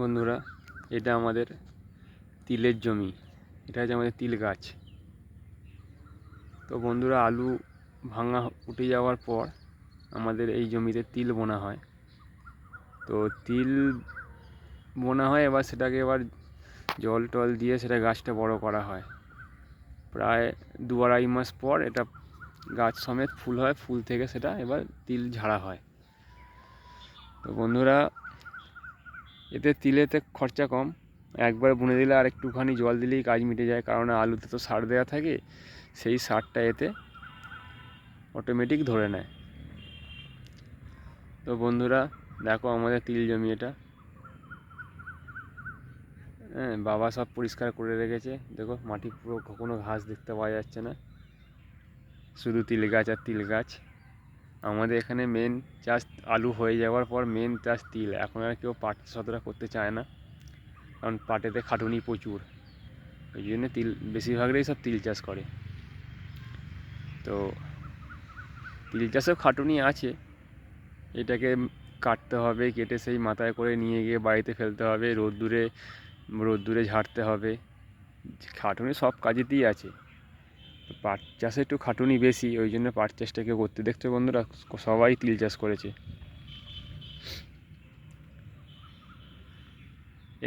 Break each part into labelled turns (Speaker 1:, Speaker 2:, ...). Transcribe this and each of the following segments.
Speaker 1: বন্ধুরা, এটা আমাদের তিলের জমি। এটা হচ্ছে আমাদের তিল গাছ। তো বন্ধুরা, আলু ভাঙা উঠে যাওয়ার পর আমাদের এই জমিতে তিল বোনা হয়। তো তিল বোনা হয়, এবার সেটাকে এবার জল টল দিয়ে সেটা গাছটা বড় করা হয়। প্রায় দু আড়াই মাস পর এটা গাছ সমেত ফুল হয়, ফুল থেকে সেটা এবার তিল ঝাড়া হয়। তো বন্ধুরা এতে তিলেতে খরচা কম। একবার বুনে দিলে আর একটুখানি জল দিলেই কাজ মিটে যায়, কারণ আলুতে তো সার দেওয়া থাকে, সেই সারটা এতে অটোমেটিক ধরে নেয়। তো বন্ধুরা, দেখো আমাদের তিল জমি এটা। হ্যাঁ বাবা সব পরিষ্কার করে রেখেছে। দেখো, মাটি পুরো কোনো ঘাস দেখতে পাওয়া যাচ্ছে না। শুধু তিল গাছ আর তিল গাছ। আমাদের এখানে মেন চাষ আলু হয়ে যাওয়ার পর মেন চাষ তিল। এখন আর কেউ পাট অতটা করতে চায় না। কারণ পাটেতে খাটুনি প্রচুর। ওই জন্য তিল বেশিরভাগটাই সব তিল চাষ করে। তো তিল চাষেও খাটুনি আছে। এটাকে কাটতে হবে, কেটে সেই মাথায় করে নিয়ে গিয়ে বাড়িতে ফেলতে হবে। রোদ্দুরে রোদ্দুরে ঝাড়তে হবে। খাটুনি সব কাজেতেই আছে। পাট চাষে একটু খাটুনি বেশি, ওই জন্য পাট চাষটাকে করতে। দেখছ বন্ধুরা, সবাই তিল চাষ করেছে।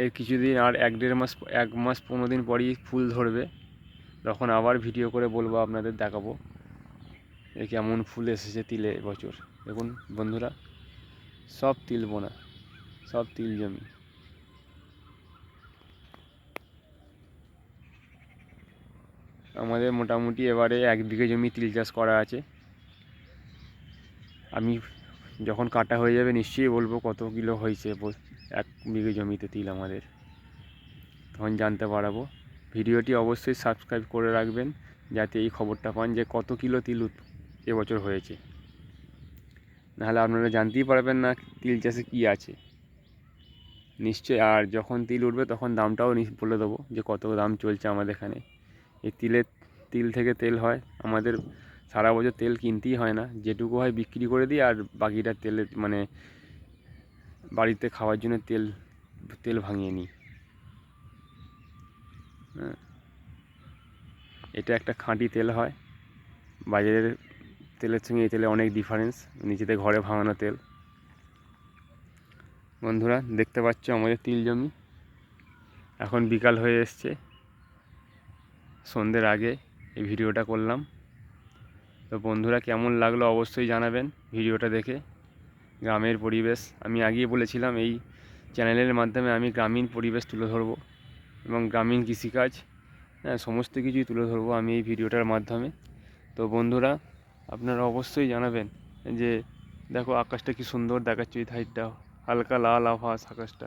Speaker 1: এর কিছুদিন আর এক দেড় মাস, এক মাস পনেরো দিন পরই ফুল ধরবে। তখন আবার ভিডিও করে বলব আপনাদের দেখাবো এ কেমন ফুল এসেছে তিলে বছর দেখুন বন্ধুরা, সব তিল বোনা, সব তিল জমি। আমাদের মোটামুটি এবারে এক বিঘে জমি তিল চাষ করা আছে। আমি যখন কাটা হয়ে যাবে নিশ্চয়ই বলব কত কিলো হয়েছে এক বিঘে জমিতে তিল আমাদের। তখন জানতে পারাবো। ভিডিওটি অবশ্যই সাবস্ক্রাইব করে রাখবেন, যাতে এই খবরটা পান যে কত কিলো তিল এবছর হয়েছে। নাহলে আপনারা জানতেই পারবেন না তিল চাষে কী আছে। নিশ্চয়ই, আর যখন তিল উঠবে তখন দামটাও বলে দেবো যে কত দাম চলছে আমাদের এখানে। এই তিলের তিল থেকে তেল হয়। আমাদের সারা বছর তেল কিনতেই হয় না। যেটুকু হয় বিক্রি করে দিই আর বাকিটা তেলের মানে বাড়িতে খাওয়ার জন্য তেল তেল ভাঙিয়ে নিই। হ্যাঁ। এটা একটা খাঁটি তেল হয়। বাজারের তেলের সঙ্গে এই তেলে অনেক ডিফারেন্স নিজেদের ঘরে ভাঙানো তেল। বন্ধুরা, দেখতে পাচ্ছ আমাদের তিল জমি। এখন বিকাল হয়ে এসছে। সন্ধ্যের আগে এই ভিডিওটা করলাম। তো বন্ধুরা কেমন লাগল অবশ্যই জানাবেন ভিডিওটা দেখে। গ্রামের পরিবেশ, আমি আগেই বলেছিলাম এই চ্যানেলের মাধ্যমে আমি গ্রামীণ পরিবেশ তুলে ধরবো এবং গ্রামীণ কৃষিকাজ হ্যাঁ সমস্ত কিছুই তুলে ধরবো আমি এই ভিডিওটার মাধ্যমে। তো বন্ধুরা, আপনারা অবশ্যই জানাবেন যে, দেখো আকাশটা কি সুন্দর দেখাচ্ছে ওই সাইডটা, হালকা লাল আভাস আকাশটা।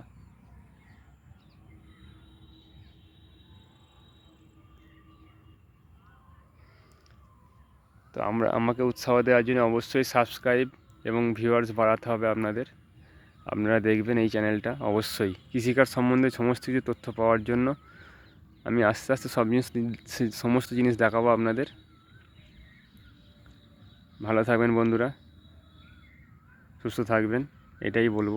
Speaker 1: তো আমরা, আমাকে উৎসাহ দেওয়ার জন্য অবশ্যই সাবস্ক্রাইব এবং ভিউয়ার্স বাড়াতে হবে আপনাদের। আপনারা দেখবেন এই চ্যানেলটা অবশ্যই। কৃষিকাজ সম্বন্ধে সমস্ত কিছু তথ্য পাওয়ার জন্য আমি আস্তে আস্তে সব জিনিস, সমস্ত জিনিস দেখাবো আপনাদের। ভালো থাকবেন বন্ধুরা। সুস্থ থাকবেন, এটাই বলব।